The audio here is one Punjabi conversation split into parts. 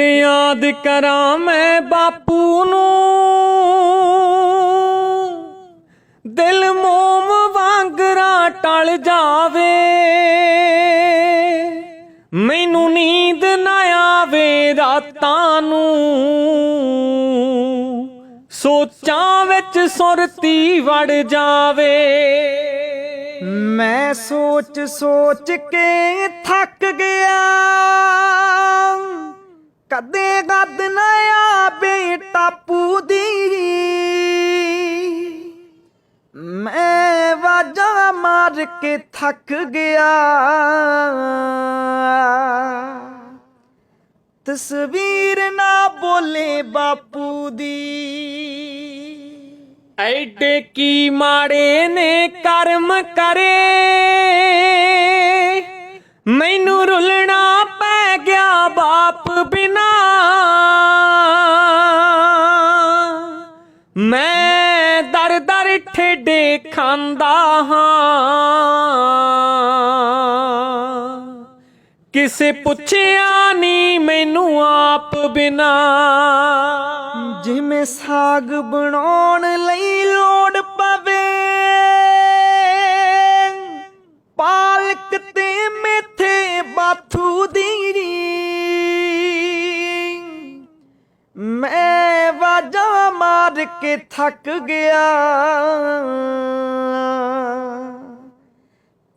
ਯਾਦ ਕਰਾਂ ਮੈਂ ਬਾਪੂ ਨੂੰ। ਦਿਲ ਮੋਮ ਵਾਂਗਰਾ ਟਲ ਜਾਵੇ। ਮੈਨੂੰ ਨੀਂਦ ਨਾ ਆਵੇ ਰਾਤਾਂ ਨੂੰ। ਸੋਚਾਂ ਵਿੱਚ ਸੁਰਤੀ ਵੜ ਜਾਵੇ। ਮੈਂ ਸੋਚ ਸੋਚ ਕੇ ਥੱਕ ਗਿਆ। ਕਦੇ ਗੱਦ ਨਾ ਆਵੇ ਟਾਪੂ ਦੀ। ਮੈਂ ਵਾਜਾ ਮਾਰ ਕੇ ਥੱਕ ਗਿਆ। ਤਸਵੀਰ ਨਾ ਬੋਲੇ ਬਾਪੂ ਦੀ। ਐਡੇ ਕੀ ਮਾੜੇ ਨੇ ਕਰਮ ਕਰੇ। ਮੈਨੂੰ ਰੁਲਣਾ ਮੈਂ ਦਰ ਦਰ ਠੇਡੇ ਖਾਂਦਾ ਹਾਂ। ਕਿਸੇ ਪੁੱਛਿਆ ਨਹੀਂ ਮੈਨੂੰ ਆਪ ਬਿਨਾ। ਜਿਵੇਂ ਸਾਗ ਬਣਾਉਣ ਲਈ ਲੋੜ ਪਵੇ। ਕੇ ਥੱਕ ਗਿਆ।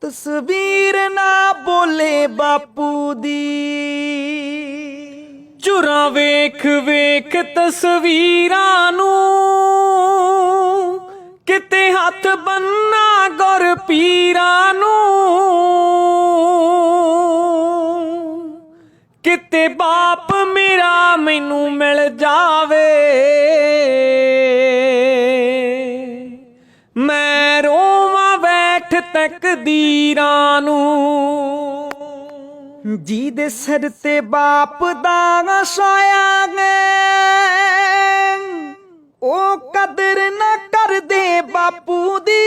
ਤਸਵੀਰ ਨਾ ਬੋਲੇ ਬਾਪੂ ਦੀ। ਝੁਰਾ ਵੇਖ ਵੇਖ ਤਸਵੀਰਾਂ ਨੂੰ, ਕਿਤੇ ਹੱਥ ਬੰਨਾ ਗੁਰ ਪੀਰਾਂ ਨੂੰ, ਕਿਤੇ ਬਾਪ ਮੇਰਾ ਮੈਨੂੰ ਮਿਲ ਜਾਵੇ। ਮੈਂ ਰੋਵਾਂ ਬੈਠ ਤਕਦੀਰਾਂ ਨੂੰ। ਜੀ ਦੇ ਸਿਰ ਤੇ ਬਾਪ ਦਾ ਸਾਇਆ ਗਏ ਉਹ ਕਦਰ ਨਾ ਕਰਦੇ ਬਾਪੂ ਦੀ।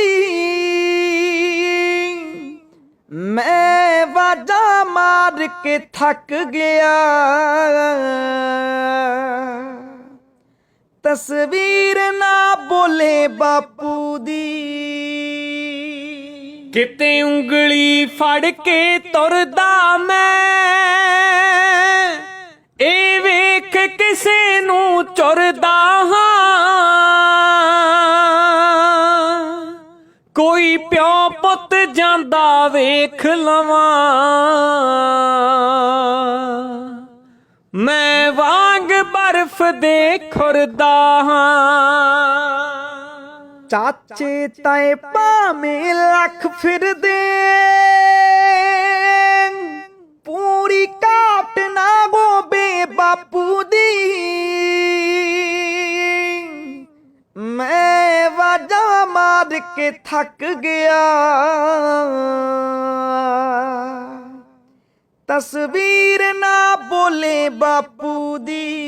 ਮੈਂ ਵਾਜਾ ਮਾਰ ਕੇ ਥੱਕ ਗਿਆ। ਤਸਵੀਰ ਨਾ ਬੋਲੇ ਬਾਪੂ ਦੀ। ਕਿਤੇ ਉਂਗਲੀ ਫੜ ਕੇ ਤੁਰਦਾ ਮੈਂ। ਇਹ ਵੇਖ ਕਿਸੇ ਨੂੰ ਚੁਰਦਾ ਹਾਂ। ਕੋਈ ਪਿਓ ਪੁੱਤ ਜਾਂਦਾ ਵੇਖ ਲਵਾਂ। ਮੈਂ ਵਾਂਗ ਬਰਫ਼ ਦੇ ਖੁਰਦਾ ਹਾਂ। ਚਾਚੇ ਤਾਏ ਭਾਵੇਂ ਲੱਖ ਫਿਰਦੇ ਪੂਰੀ ਕਾਟ ਨਾ ਗੋਬੇ ਬਾਪੂ ਦੀ। ਮੈਂ ਵਾਜਾ ਮਾਰ ਕੇ ਥੱਕ ਗਿਆ। ਤਸਵੀਰ ਨਾ ਬੋਲੇ ਬਾਪੂ ਦੀ।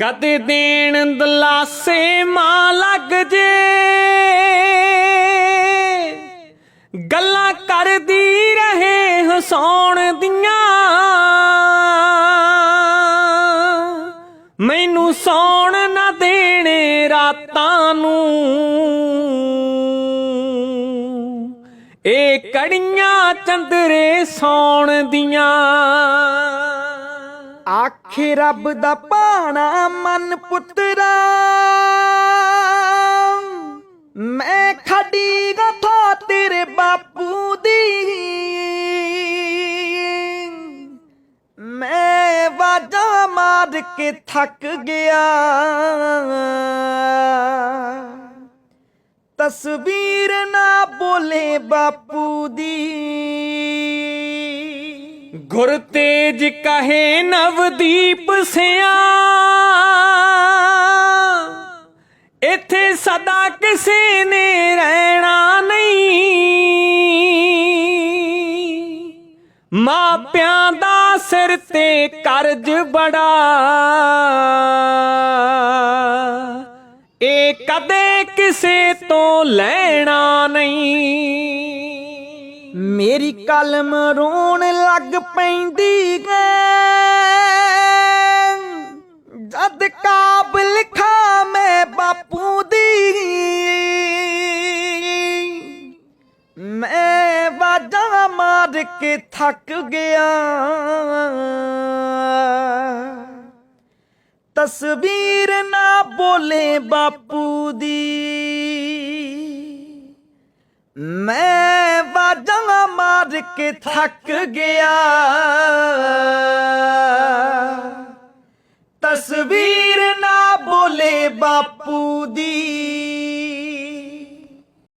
ਕਦੇ ਦੇਣ ਦਲਾਸੇ ਮਾਂ ਲੱਗ ਜੇ। ਗੱਲਾਂ ਕਰਦੀ ਰਹੇ ਹਸਾਉਣ ਦੀਆਂ। ਮੈਨੂੰ ਸੌਣ ਨਾ ਦੇਣੇ ਰਾਤਾਂ ਨੂੰ। ਇਹ ਕੜੀਆਂ ਚੰਦਰੇ ਸੌਣ ਦੀਆਂ। ਆਖੇ ਰੱਬ ਦਾ ਪਾਣਾ ਮਨ ਪੁੱਤਰਾ, ਮੈਂ ਖੜੀ ਗਥਾ ਤੇਰੇ ਬਾਪੂ ਦੀ। ਮੈਂ ਵਾਜਾ ਮਾਰ ਕੇ ਥੱਕ ਗਿਆ। ਤਸਵੀਰ ਨਾ ਬੋਲੇ ਬਾਪੂ ਦੀ। ਗੁਰ ਤੇਜ ਕਹੇ ਨਵਦੀਪ ਸਿਆ। ਇੱਥੇ ਸਦਾ ਕਿਸੇ ਨੇ ਰਹਿਣਾ ਨਹੀਂ। ਮਾਪਿਆਂ ਦਾ ਸਿਰ ਤੇ ਕਰਜ਼ ਬੜਾ। ਇਹ ਕਦੇ ਕਿਸੇ ਤੋਂ ਲੈਣਾ ਨਹੀਂ। ਮੇਰੀ ਕਲਮ ਰੋਣ ਲੱਗ ਪੈਂਦੀ ਏ। ਕਦ ਕਾਬਲ ਖਾਂ ਮੈਂ ਬਾਪੂ ਦੀ। ਮੈਂ ਵਾਜਾਂ ਮਾਰ ਕੇ ਥੱਕ ਗਿਆ। ਤਸਵੀਰ ਨਾ ਬੋਲੇ ਬਾਪੂ ਦੀ। ਮੈਂ ਵਾਜਾਂ ਮਾਰ ਕੇ ਥੱਕ ਗਿਆ। ਤਸਵੀਰ ਨਾ ਬੋਲੇ ਬਾਪੂ ਦੀ।